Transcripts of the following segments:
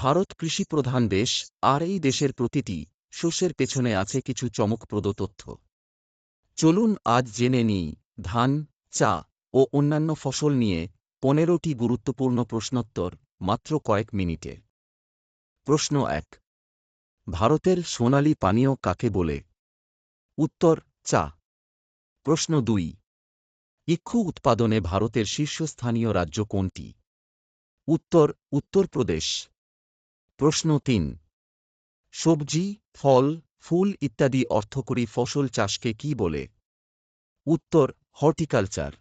ভারত কৃষিপ্রধান দেশ, আর এই দেশের প্রতিটি শস্যের পেছনে আছে কিছু চমকপ্রদ তথ্য। চলুন আজ জেনে নিই, ধান, চা ও অন্যান্য ফসল নিয়ে পনেরোটি গুরুত্বপূর্ণ প্রশ্নোত্তর মাত্র কয়েক মিনিটে। প্রশ্ন এক, ভারতের সোনালী পানীয় কাকে বলে? উত্তর, চা। প্রশ্ন দুই, ইক্ষু উৎপাদনে ভারতের শীর্ষস্থানীয় রাজ্য কোনটি? উত্তর, উত্তরপ্রদেশ। প্রশ্ন তিন। সবজি, ফল, ফুল ইত্যাদি অর্থকরী ফসল চাষকে কি বলে? উত্তর, হর্টিকালচার।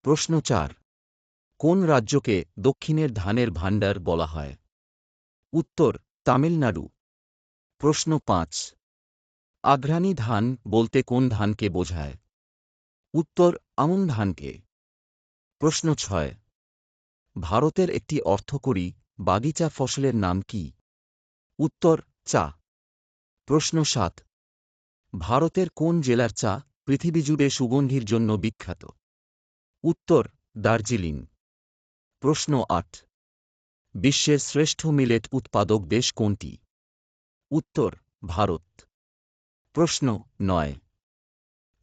প্রশ্ন চার। কোন রাজ্যকে দক্ষিণের ধানের ভাণ্ডার বলা হয়? উত্তর, তামিলনাড়ু। প্রশ্ন পাঁচ। আঘ্রাণী ধান বলতে কোন ধানকে বোঝায়? উত্তর, আমন ধানকে। প্রশ্ন ছয়। ভারতের একটি অর্থকরী বাগিচা ফসলের নাম কি? উত্তর, চা। প্রশ্ন সাত। ভারতের কোন জেলার চা পৃথিবীজুড়ে সুগন্ধির জন্য বিখ্যাত? উত্তর, দার্জিলিং। প্রশ্ন আট। বিশ্বের শ্রেষ্ঠ মিলেট উৎপাদক দেশ কোনটি? উত্তর, ভারত। প্রশ্ন নয়।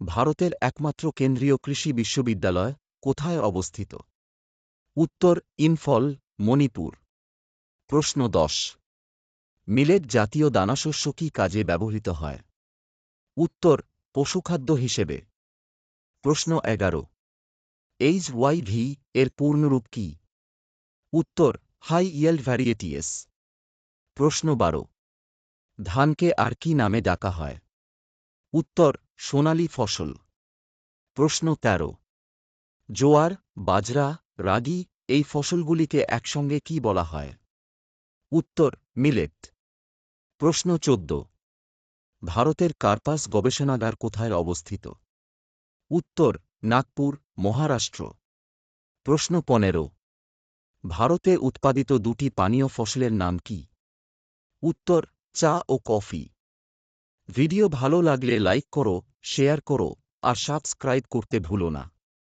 ভারতের একমাত্র কেন্দ্রীয় কৃষি বিশ্ববিদ্যালয় কোথায় অবস্থিত? উত্তর ইনফল মণিপুর। প্রশ্ন দশ। মিলেট জাতীয় দানাশস্য কি কাজে ব্যবহৃত হয়? উত্তর, পশুখাদ্য হিসেবে। প্রশ্ন এগারো। এইচ ওয়াই ভি এর পূর্ণরূপ কি? উত্তর, হাই ইয়েল্ড ভ্যারিয়েটিএস। প্রশ্ন বারো। ধানকে আর কি নামে ডাকা হয়? উত্তর, সোনালী ফসল। প্রশ্ন তেরো। জোয়ার, বাজরা, রাগি এই ফসলগুলিকে একসঙ্গে কি বলা হয়? উত্তর, মিলেট। প্রশ্ন চোদ্দ। ভারতের কার্পাস গবেষণাগার কোথায় অবস্থিত? উত্তর, নাগপুর, মহারাষ্ট্র। প্রশ্ন পনেরো। ভারতে উৎপাদিত দুটি পানীয় ফসলের নাম কি? উত্তর, চা ও কফি। ভিডিও ভালো লাগলে লাইক করো, শেয়ার করো, আর সাবস্ক্রাইব করতে ভুলো না।